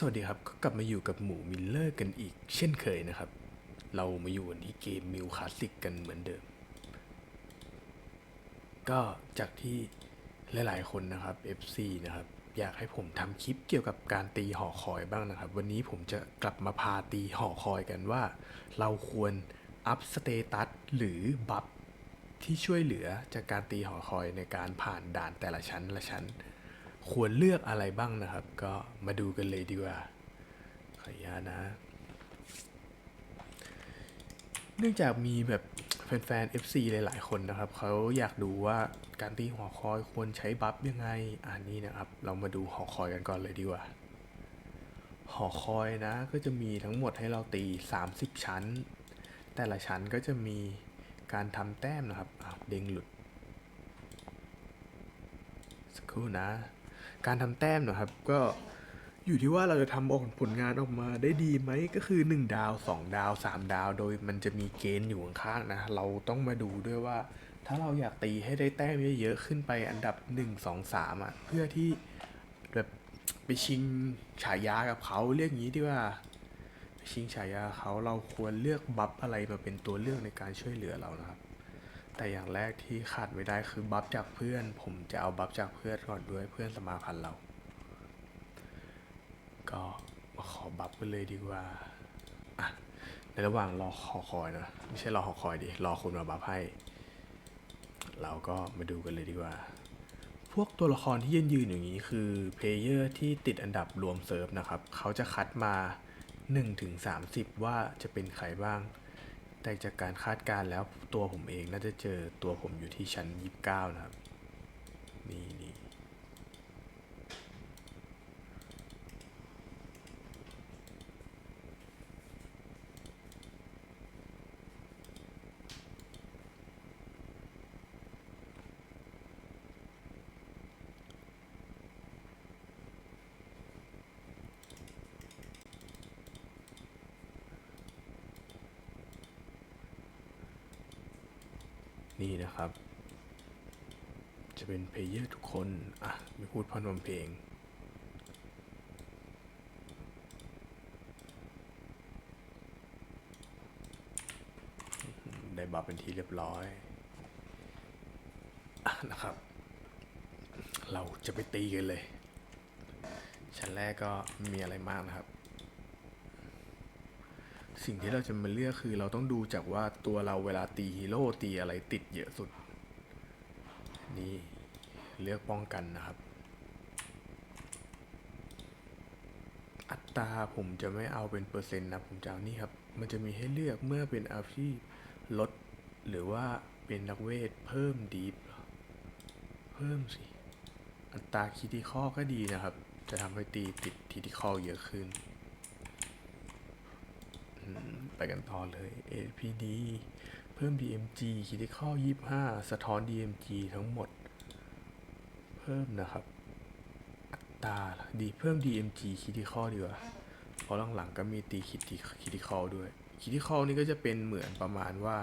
สวัสดีครับ ก็กลับมาอยู่กับหมูมิลเลอร์กันอีก เช่นเคยนะครับ เรามาอยู่กันที่เกมมิวคลาสสิกกันเหมือนเดิม ก็จากที่หลายๆคนนะครับ FC นะครับ อยากให้ผมทำคลิปเกี่ยวกับการตีหอคอยบ้างนะครับ วันนี้ผมจะกลับมาพาตีหอคอยกันว่า เราควรอัพสเตตัสหรือบัฟที่ช่วยเหลือจากการตีหอคอยในการผ่านด่านแต่ละชั้นละชั้น ควรเลือกอะไรบ้างนะครับ ก็มาดูกันเลยดีกว่าขออนุญาตนะ เนื่องจากมีแบบแฟนๆ FC หลายๆ คนนะครับ เขาอยากดูว่าการตีหอคอยควรใช้บัฟยังไง อันนี้นะครับ เรามาดูหอคอยกันก่อนเลยดีกว่า หอคอยนะ ก็จะมีทั้งหมดให้เราตี 30 ชั้น แต่ละชั้นก็จะมีการทำแต้มนะครับเด้งหลุดสักครู่นะ การทำแต้มนะครับ ก็อยู่ที่ว่าเราจะทำออกผลงานออกมาได้ดีไหมก็คือ 1 ดาว 2 ดาว 3 ดาว โดยมันจะมีเกณฑ์อยู่ข้างๆนะเราต้องมาดูด้วยว่า ถ้าเราอยากตีให้ได้แต้มเยอะๆขึ้นไปอันดับ 1 2 3อะเพื่อที่แบบไปชิงฉายากับเขาเรียกงี้ดีว่าชิงฉายาเขาเราควรเลือกบัฟอะไรมาเป็นตัวเลือกในการช่วยเหลือเรานะครับ แต่อย่างแรกที่ขาดไม่ได้คือบัฟจากเพื่อน ผมจะเอาบัฟจากเพื่อนก่อนด้วยเพื่อนสมาพันธ์เรา ก็มาขอบัฟกันเลยดีกว่าอะในระหว่างรอหอคอยนะ ไม่ใช่รอหอคอยดิรอคุณมาบัฟให้ เราก็มาดูกันเลยดีกว่า พวกตัวละครที่ยืนยืนอย่างนี้คือเพลเยอร์ที่ติดอันดับรวมเซิร์ฟนะครับ เขาจะคัดมา 1-30 ว่าจะเป็นใครบ้าง แต่จากการคาดการแล้วตัวผมเองน่าจะเจอตัวผมอยู่ที่ชั้น 29 นะครับ นี่นี่ นี่นะครับ จะเป็นเพลเยอร์ทุกคน อะ ไม่พูดพอนำเพลง ได้บัฟเป็นที่เรียบร้อยอะนะครับ เราจะไปตีกันเลย ชั้นแรกก็มีอะไรมากนะครับ สิ่งที่เราจะมาเลือกคือเราต้องดูจากว่าตัวเราเวลาตีฮีโร่ตีอะไรติดเยอะสุด นี่เลือกป้องกันนะครับ อัตราผมจะไม่เอาเป็นเปอร์เซ็นต์นะผมจะเอานี่ครับ มันจะมีให้เลือกเมื่อเป็นอาชีพลดหรือว่าเป็นนักเวทเพิ่มดีฟเพิ่มสิอัตราคิติคอก็ดีนะครับ จะทำให้ตีติดคิติคอเยอะขึ้น ไปกันต่อเลย APD เพิ่ม DMG คิดข้อ25 สะท้อน DMG ทั้งหมด เพิ่มนะครับ อัตราดีเพิ่ม DMG คิดข้อดีกว่า เพราะหลังๆก็มีตีคิดคิดข้อด้วยคิดข้อนี่ก็จะเป็นเหมือนประมาณว่า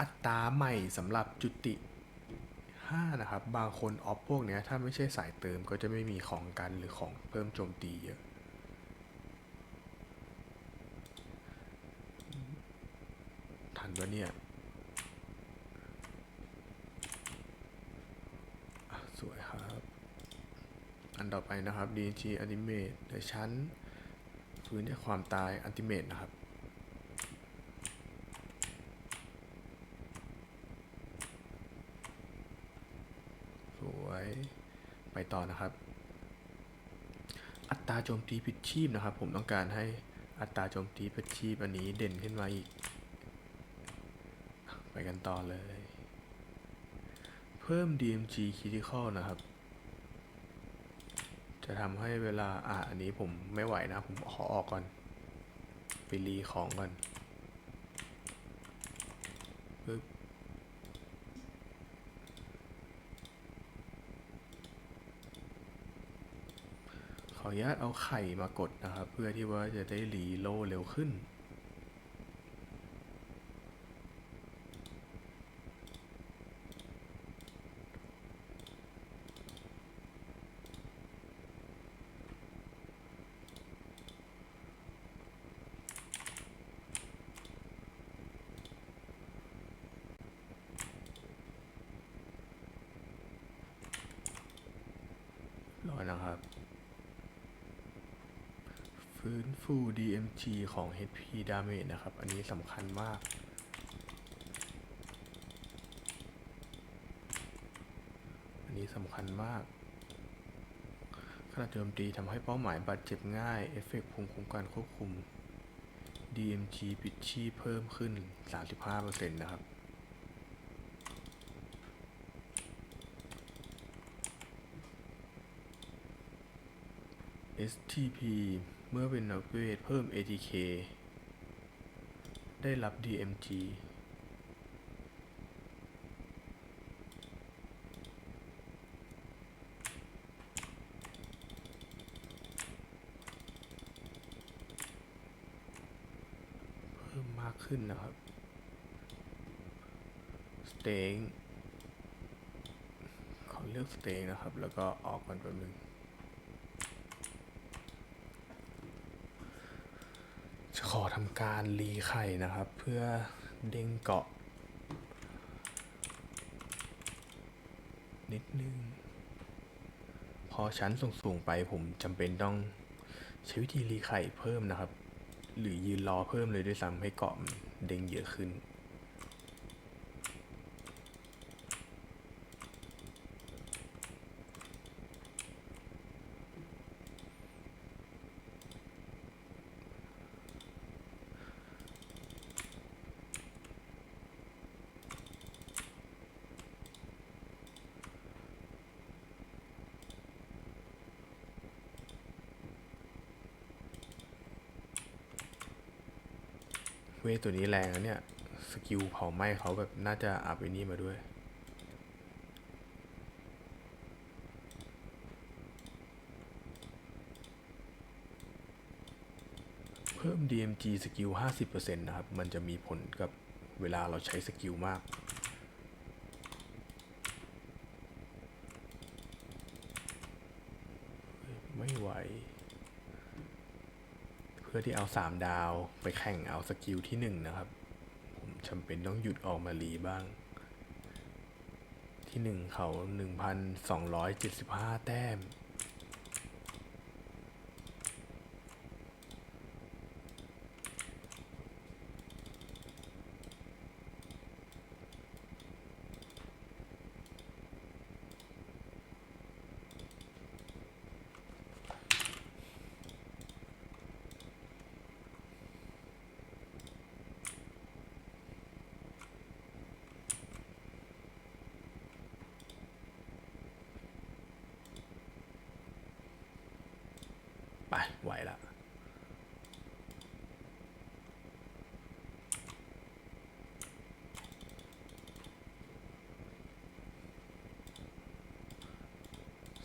อัตราใหม่สำหรับจุติ 5 นะครับ บางคนออฟพวกเนี้ยถ้าไม่ใช่สายเติมก็จะไม่มีของกันหรือของเพิ่มโจมตีเยอะ ทันปะ เนี่ยสวยครับ อันต่อไปนะครับ DG Ultimate ในชั้นฟื้นจากความตาย Ultimate นะครับสวยไปต่อนะครับ อัตราโจมตีผิดชีพนะครับ ผมต้องการให้อัตราโจมตีผิดชีพอันนี้เด่นขึ้นมาอีก ไปกันต่อเลย เพิ่ม DMG critical นะครับ จะทำให้เวลา อะ อันนี้ผมไม่ไหวนะ ผมขอออกก่อน ไปรีของก่อนปึ๊บขออนุญาตเอาไข่มากดนะครับ เพื่อที่ว่าจะได้รีโลเร็วขึ้น ก่อนนะครับ ฟื้นฟู DMG ของ HP Damage นะครับ อันนี้สำคัญมาก อันนี้สำคัญมากขนาดโจมตีทำให้เป้าหมายบาดเจ็บง่าย เอฟเฟกภูมิคุ้มกันควบคุม DMG ปิดชีพเพิ่มขึ้น 35%นะครับ STP เมื่อเป็นนักเวทเพิ่ม ATK ได้รับ DMG เพิ่มมากขึ้นนะครับสเต็งขอเลือกสเต็งนะครับ แล้วก็ออกก่อนแป๊บนึง จะขอทำ การรีไข่นะครับ เพื่อเด้งเกาะ นิดนึง พอชั้นสูงๆไปผมจำเป็นต้องใช้วิธีรีไข่เพิ่มนะครับ หรือยืนรอเพิ่มเลยด้วยซ้ำให้เกาะเด้งเยอะขึ้น เวทตัวนี้แรงนะเนี่ย สกิลเผาไหม้เขาแบบน่าจะอัพไอ้นี่มาด้วย เพิ่ม DMG สกิล 50%นะครับ มันจะมีผลกับเวลาเราใช้สกิลมากไม่ไหว พื่อที่เอาสามดาวไปแข่งเอาสกิลที่หนึ่งนะครับ ผมจำเป็นต้องหยุดออกมาลีบ้าง ที่หนึ่งเขาหนึ่งพันสองร้อยเจ็ดสิบห้าแต้ม ไปไหวละ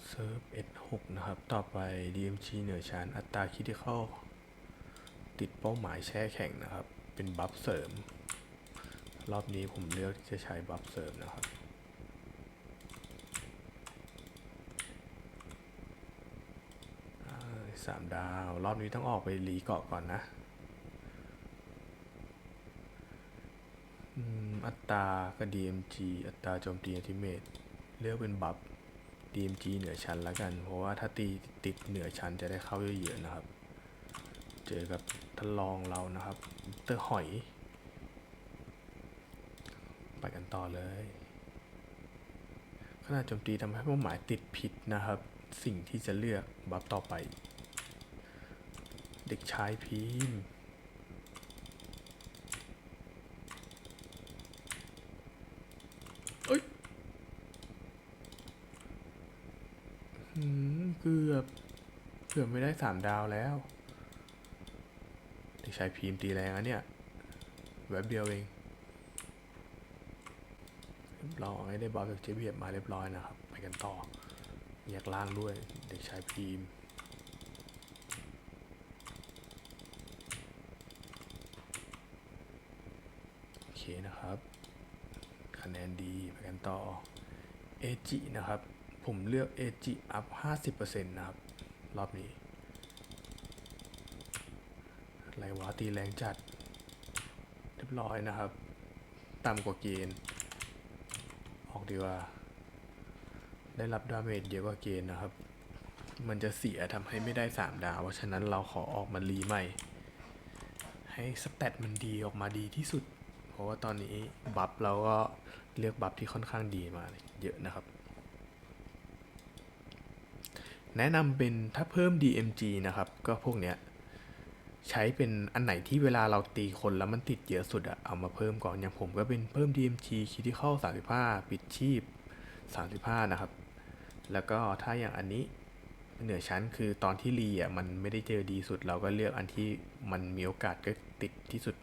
เซิร์ฟ S6 นะครับ ต่อไป DMG เหนือชั้นอัตราคิดที่เข้า ติดเป้าหมายแช่แข็งนะครับ เป็นบัฟเสริม รอบนี้ผมเลือกจะใช้บัฟเสริมนะครับ อ่า สามดาว รอบนี้ต้องออกไปรีเกาะก่อนนะอัตรากับ DMG อัตราโจมตีอัติเมตเลือกเป็นบัฟ DMG เหนือชั้นแล้วกัน เพราะว่าถ้าตีติดเหนือชั้นจะได้เข้าเยอะๆนะครับ เจอกับทดลองเรานะครับเตอร์หอย ไปกันต่อเลยขณะโจมตีทำให้เป้าหมายติดผิดนะครับ สิ่งที่จะเลือกบัฟต่อไป เด็กชายพีมเอ้ยหืมเกือบ เกือบไม่ได้สามดาวแล้ว เด็กชายพีมตีแรงอะเนี่ยแวบเดียวเองเรียบร้อยได้บอลจากเจเบียบมาเรียบร้อยนะครับ ไปกันต่อแยกล่างด้วย เด็กชายพีมพ์โอเค นะครับ คะแนนดีไปกันต่อเอจินะครับ ผมเลือกเอจิอัพ50%นะครับ รอบนี้ไรวะตีแรงจัด เรียบร้อยนะครับ ต่ำกว่าเกณฑ์ ออกดีกว่า ได้รับดาเมจเยอะกว่าเกณฑ์นะครับ มันจะเสียทำให้ไม่ได้ 3 ดาว เพราะฉะนั้นเราขอออกมารีใหม่ ให้สเตตมันดีออกมาดีที่สุด เพราะว่าตอนนี้บัฟเราก็เลือกบัฟที่ค่อนข้างดีมาเยอะนะครับ แนะนำเป็นถ้าเพิ่ม DMG นะครับ ก็พวกเนี้ยใช้เป็นอันไหนที่เวลาเราตีคนแล้วมันติดเยอะสุดอะเอามาเพิ่มก่อนอย่างผมก็เป็นเพิ่ม DMG Critical 35 ปิดชีพ 35 นะครับ แล้วก็ถ้าอย่างอันนี้เหนือชั้นคือตอนที่รีอะมันไม่ได้เจอดีสุดเราก็เลือกอันที่มันมีโอกาสก็ติดที่สุด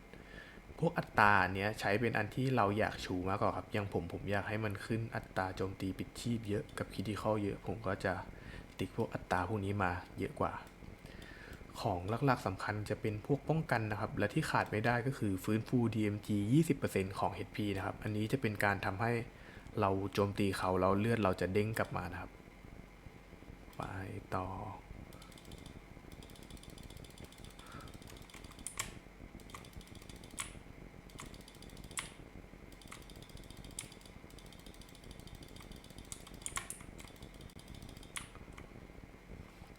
พวกอัตราเนี้ยใช้เป็นอันที่เราอยากชูมากกว่าครับอย่างผมผมอยากให้มันขึ้นอัตราโจมตีปิดชีพเยอะกับคิด i เข้าเยอะ ผมก็จะติ๊กพวกอัตราพวกนี้มาเยอะกว่า ของหลักๆสำคัญจะเป็นพวกป้องกันนะครับ และที่ขาดไม่ได้ก็คือฟื้นฟู DMG 20%ของ HP นะครับ อันนี้จะเป็นการทำให้เราโจมตีเขาแล้วเลือดเราจะเด้งกลับมานะครับ ไปต่อ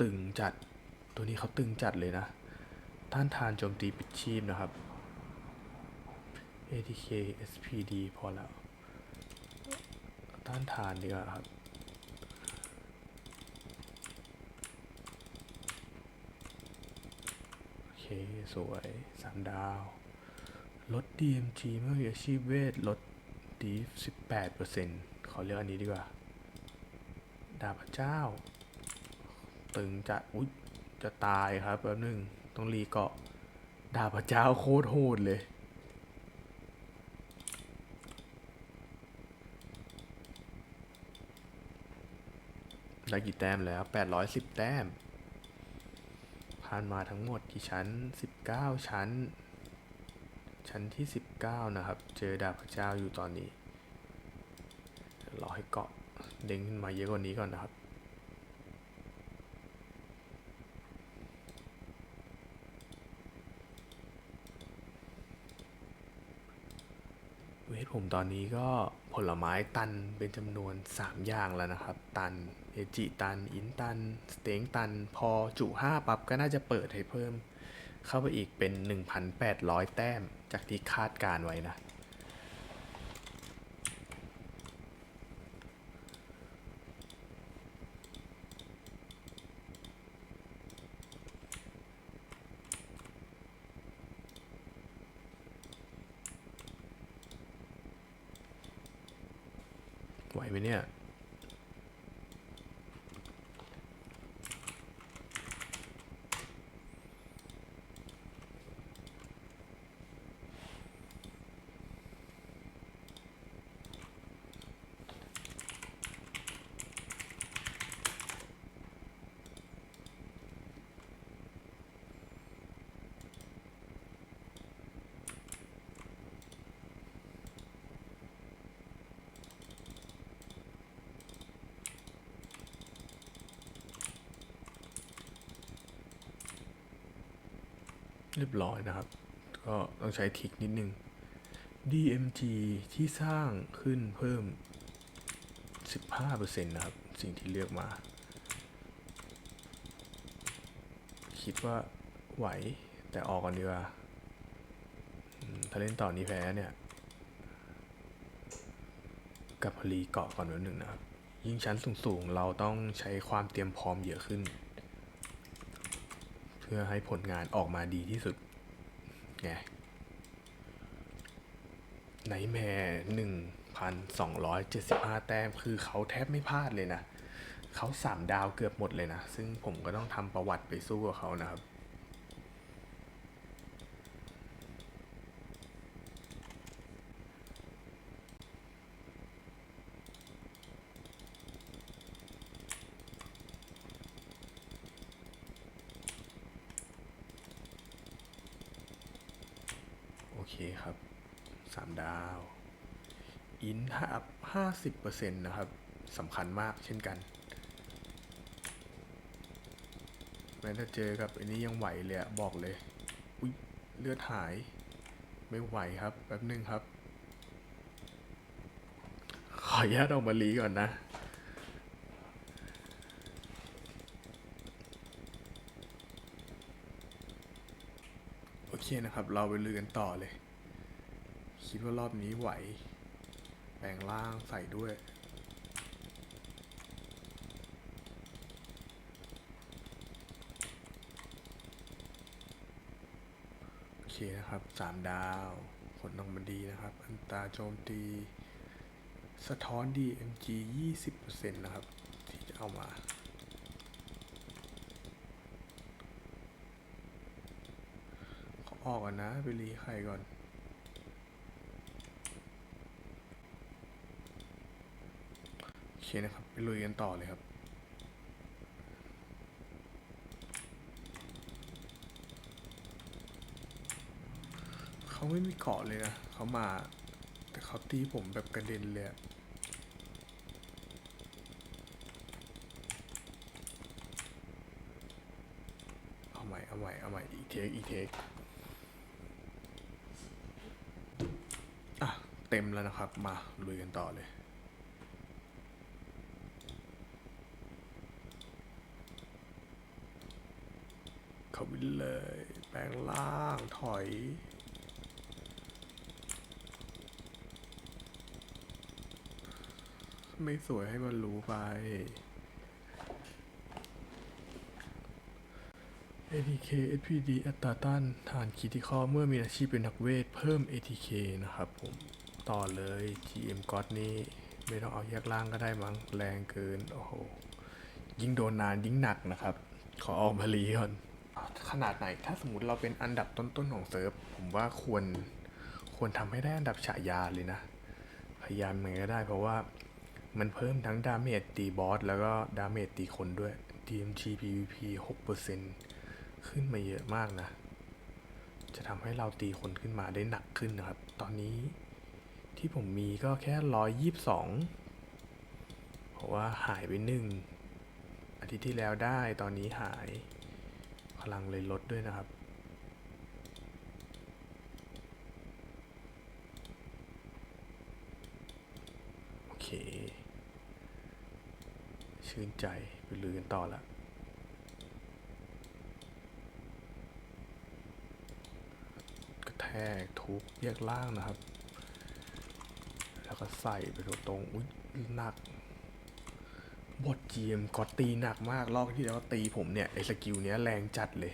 ตึงจัด ตัวนี้เขาตึงจัดเลยนะต้านทานโจมตีปิดชีพนะครับ ATK SPD พอแล้วต้านทานดีกว่าครับ โอเค สวยสามดาว ลด DMG เมื่อมีอาชีพเวท ลดดี18%ขอเลือกอันนี้ดีกว่า ดาบพระเจ้า ตึงจะอุ๊ยจะตายครับแป๊บนึงต้องรีเกาะดาบพระเจ้าโคตรโหดเลย ได้กี่แต้มแล้ว 810 แต้ม ผ่านมาทั้งหมดกี่ชั้น 19 ชั้น ชั้นที่ 19 นะครับ เจอดาบพระเจ้าอยู่ตอนนี้รอให้เกาะเด้งขึ้นมาเยอะกว่านี้ก่อนนะครับ วทผมตอนนี้ก็ผลไม้ตันเป็นจำนวน 3 อย่างแล้วนะครับ ตันเอจิตัน อินตัน สเต็งตัน พอจุ 5 ปั๊บก็น่าจะเปิดให้เพิ่ม เข้าไปอีกเป็น 1,800 แต้มจากที่คาดการไว้นะ ไหวไหมเนี่ย เรียบร้อยนะครับ ก็ต้องใช้ทริกนิดนึง DMG ที่สร้างขึ้นเพิ่ม 15%นะครับ สิ่งที่เลือกมา คิดว่าไหวแต่ออกก่อนดีกว่าถ้าเล่นต่อนี้แพ้เนี่ย กับพลีเกาะก่อนนิดหนึ่งนะครับ ยิ่งชั้นสูงๆ เราต้องใช้ความเตรียมพร้อมเยอะขึ้น พื่อให้ผลงานออกมาดีที่สุดไงไนแมร์หนึ่งพันสองร้อยเจ็ดสิบห้าแต้ม คือเขาแทบไม่พลาดเลยนะ เขาสามดาวเกือบหมดเลยนะ ซึ่งผมก็ต้องทำประวัติไปสู้กับเขานะครับ 50%นะครับสำคัญมากเช่นกันแม้ถ้าเจอกับอันนี้ยังไหวเลยบอกเลยอุ้ยเลือดหายไม่ไหวครับแป๊บนึงครับ ขออนุญาตออกมาลีก่อนนะโอเคนะครับ เราไปลือกันต่อเลย คิดว่ารอบนี้ไหว แปลงร่างใส่ด้วย โอเคนะครับสามดาวผลออกมาดีนะครับ อันตาโจมตี สะท้อน DMG 20%นะครับ ที่จะเอามาขอออกก่อนนะ ไปรีใครก่อน โอเค นะครับไปลุยกันต่อเลยครับ เขาไม่มีเกาะเลยนะ เขามา แต่เขาตีผมแบบกระเด็นเลยเอาใหม่เอาใหม่เอาใหม่อีกเทคอีกเทคอะ เต็มแล้วนะครับ มาลุยกันต่อเลย เข้าไปเลย แปลงล่างถอย ไม่สวยให้มันรู้ไป ATK SPD อัตราต้านทานคิติคอเมื่อมีอาชีพเป็นนักเวท เพิ่ม ATK นะครับผม ต่อเลย GM g o d นี่ไม่ต้องเอาแยกล่างก็ได้มั้ง แรงเกิน โอ้โห ยิ่งโดนนานยิ่งหนักนะครับ ขอออกมาลีก่อน ขนาดไหน ถ้าสมมติเราเป็นอันดับต้นๆของเซิร์ฟ ผมว่าควรควรทำให้ได้อันดับฉายาเลยนะ พยายามยังไงก็ได้เพราะว่ามันเพิ่มทั้งดาเมจตีบอสแล้วก็ดาเมจตีคนด้วย DMG PVP 6%ขึ้นมาเยอะมากนะ จะทำให้เราตีคนขึ้นมาได้หนักขึ้นนะครับ ตอนนี้ที่ผมมีก็แค่ 122 เพราะว่าหายไปหนึ่งอาทิตย์ที่แล้วได้ตอนนี้หาย ลังเลยลดด้วยนะครับ โอเค ชื่นใจไปลือกันต่อละกระแทกทุบแยกล่างนะครับ แล้วก็ใส่ไปตรงๆอุ้ยหนัก บท GM ก็ตีหนักมากรอบที่แล้วตีผมเนี่ยไอ้สกิลเนี้ยแรงจัดเลย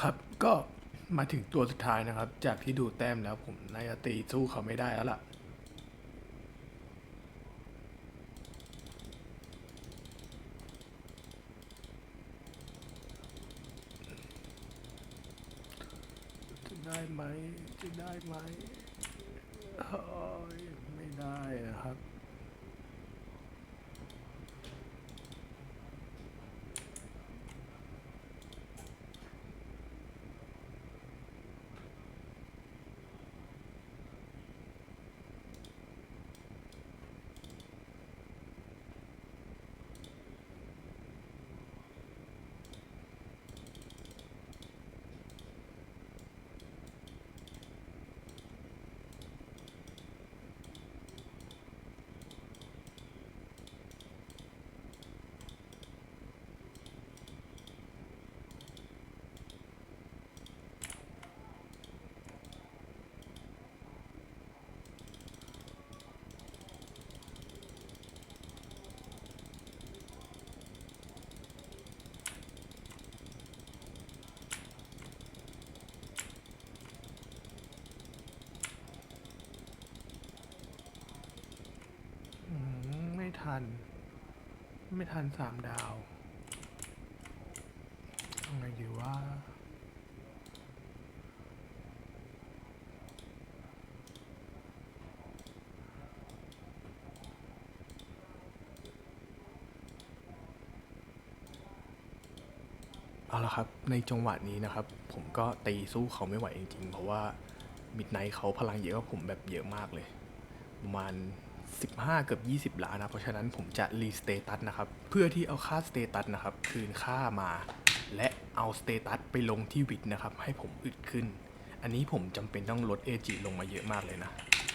ครับ ก็มาถึงตัวสุดท้ายนะครับ จากที่ดูแต้มแล้วผมนายตีสู้เขาไม่ได้แล้วล่ะจะได้ไหม จะได้ไหมเฮ้ยไม่ได้นะครับ อืมไม่ทั น ไม่ทันสามดาวทำไงดีว่า เอาละครับ ในจังหวะนี้นะครับ ผมก็ตีสู้เขาไม่ไหวจริงๆ เพราะว่ามิดไนท์เขาพลังเยอะกว่าผมแบบเยอะมากเลย ประมาณ 15 เกือบ 20 ล้านนะ เพราะฉะนั้นผมจะรีสเตตัสนะครับ เพื่อที่เอาค่าสเตตัสนะครับ คืนค่ามา และเอาสเตตัสไปลงที่วิดนะครับ ให้ผมอึดขึ้น อันนี้ผมจำเป็นต้องลด AG ลงมาเยอะมากเลยนะ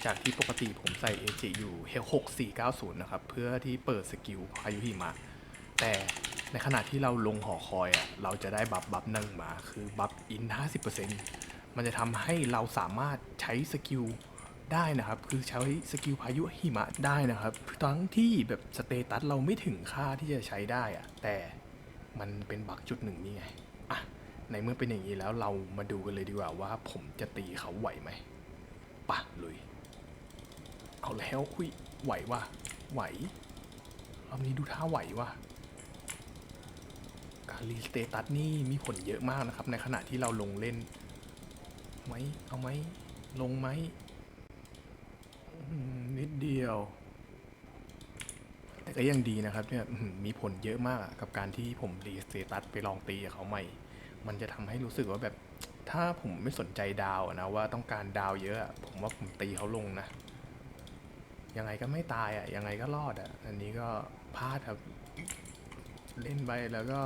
จากที่ปกติผมใส่ AG อยู่เฮล6490 นะครับ เพื่อที่เปิดสกิลพายุหิมะ แต่ในขณะที่เราลงหอคอยอะ เราจะได้บัฟบัฟหนึ่งมา คือบัฟอิน 50%มันจะทำให้เราสามารถใช้สกิล ได้นะครับ คือใช้สกิลพายุหิมะได้นะครับทั้งที่แบบสเตตัสเราไม่ถึงค่าที่จะใช้ได้อะแต่มันเป็นบักจุดหนึ่งนี่ไงอะในเมื่อเป็นอย่างนี้แล้วเรามาดูกันเลยดีกว่าว่าผมจะตีเขาไหวไหมปะลุย เอาแล้วคุยไหวว่ะไหวรอบนี้ดูท่าไหวว่ะการรีสเตตัสนี่มีผลเยอะมากนะครับ ในขณะที่เราลงเล่นไหมเอาไหมลงไหม นิดเดียว แต่ก็ยังดีนะครับเนี่ยมีผลเยอะมากกับการที่ผมรีสเตตัสไปลองตีกับเขาใหม่ มันจะทำให้รู้สึกว่าแบบ ถ้าผมไม่สนใจดาวนะว่าต้องการดาวเยอะ ผมว่าผมตีเขาลงนะยังไงก็ไม่ตายอะยังไงก็รอดอะ อันนี้ก็พลาดครับ เล่นไปแล้วก็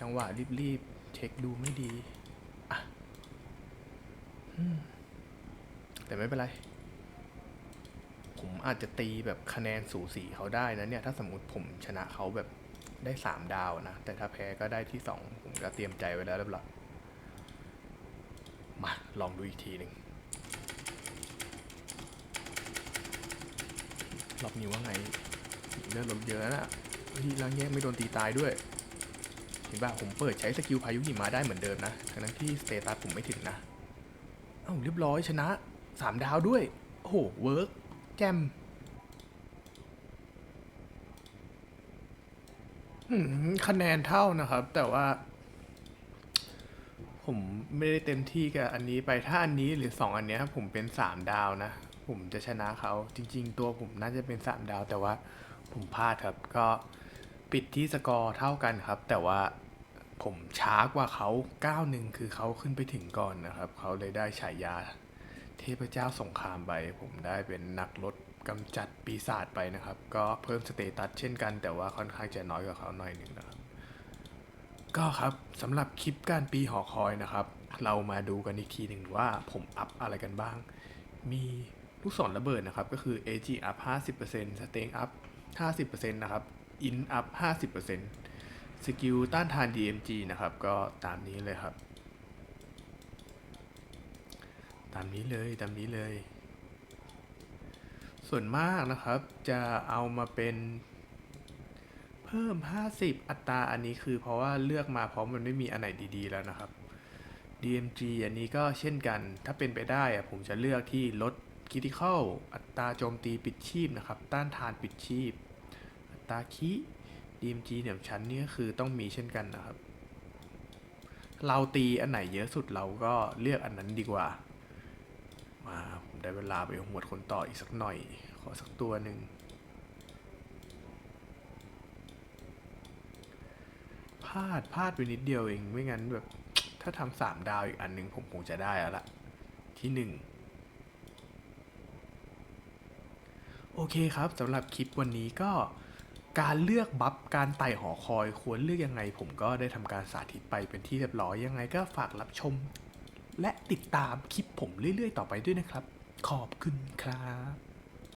จังหวะรีบๆเช็คดูไม่ดี อะแต่ไม่เป็นไร อาจจะตีแบบคะแนนสูสีเขาได้นะเนี่ย ถ้าสมมติผมชนะเขาแบบได้สามดาวนะ แต่ถ้าแพ้ก็ได้ที่สองผมก็เตรียมใจไว้แล้วเรียบร้อยมา ลองดูอีกทีหนึ่งรอบนี้ว่าไงเลือดลดเยอะนะเฮ้ยแล้วแยกไม่โดนตีตายด้วย เห็นป่ะผมเปิดใช้สกิลพายุหิมะได้เหมือนเดิมนะ ทั้งๆที่สเตตัสผมไม่ถึงนะ เอ้าเรียบร้อยชนะสามดาวด้วย โอ้โห เวิร์ก แจมคะแนนเท่านะครับ แต่ว่า ผมไม่ได้เต็มที่กับอันนี้ไปถ้าอันนี้หรือสองอันเนี้ยผมเป็นสามดาวนะ ผมจะชนะเขาจริง ๆ ตัวผมน่าจะเป็นสามดาว แต่ว่าผมพลาดครับ ก็ปิดที่สกอร์เท่ากันครับ แต่ว่าผมช้ากว่าเขาก้าวหนึ่งคือเขาขึ้นไปถึงก่อนนะครับ เขาเลยได้ฉายา เทพเจ้าสงครามไป ผมได้เป็นนักรบกำจัดปีศาจไปนะครับ ก็เพิ่มสเตตัสเช่นกัน แต่ว่าค่อนข้างจะน้อยกว่าเขาหน่อยหนึ่งนะครับ ก็ครับสำหรับคลิปการปีหอคอยนะครับ เรามาดูกันอีกทีหนึ่งว่าผมอัพอะไรกันบ้าง มีลูกศรระเบิดนะครับ ก็คือ AG up 50% Staying up 50%นะครับ In up 50%สกิลต้านทาน DMG นะครับ ก็ตามนี้เลยครับ ตามนี้เลยตามนี้เลย ส่วนมากนะครับจะเอามาเป็นเพิ่ม 50 อัตราอันนี้คือเพราะว่าเลือกมาเพราะมันไม่มีอันไหนดีๆ แล้วนะครับ DMG อันนี้ก็เช่นกัน ถ้าเป็นไปได้อะผมจะเลือกที่ลด Critical อัตราโจมตีปิดชีพนะครับ ต้านทานปิดชีพ อัตราคิ DMG เนี่ยชั้นนี้ก็คือต้องมีเช่นกันนะครับ เราตีอันไหนเยอะสุดเราก็เลือกอันนั้นดีกว่า มาผมได้เวลาไปหวดคนต่ออีกสักหน่อย ขอสักตัวหนึ่งพลาดพลาดไปนิดเดียวเองไม่งั้นแบบ ถ้าทำสามดาวอีกอันหนึ่งผมคงจะได้แล้วละที่หนึ่งโอเคครับสำหรับคลิปวันนี้ก็การเลือกบัฟการไต่หอคอยควรเลือกยังไง ผมก็ได้ทำการสาธิตไปเป็นที่เรียบร้อยยังไงก็ฝากรับชม และติดตามคลิปผมเรื่อย ๆ ต่อไปด้วยนะครับ ขอบคุณครับ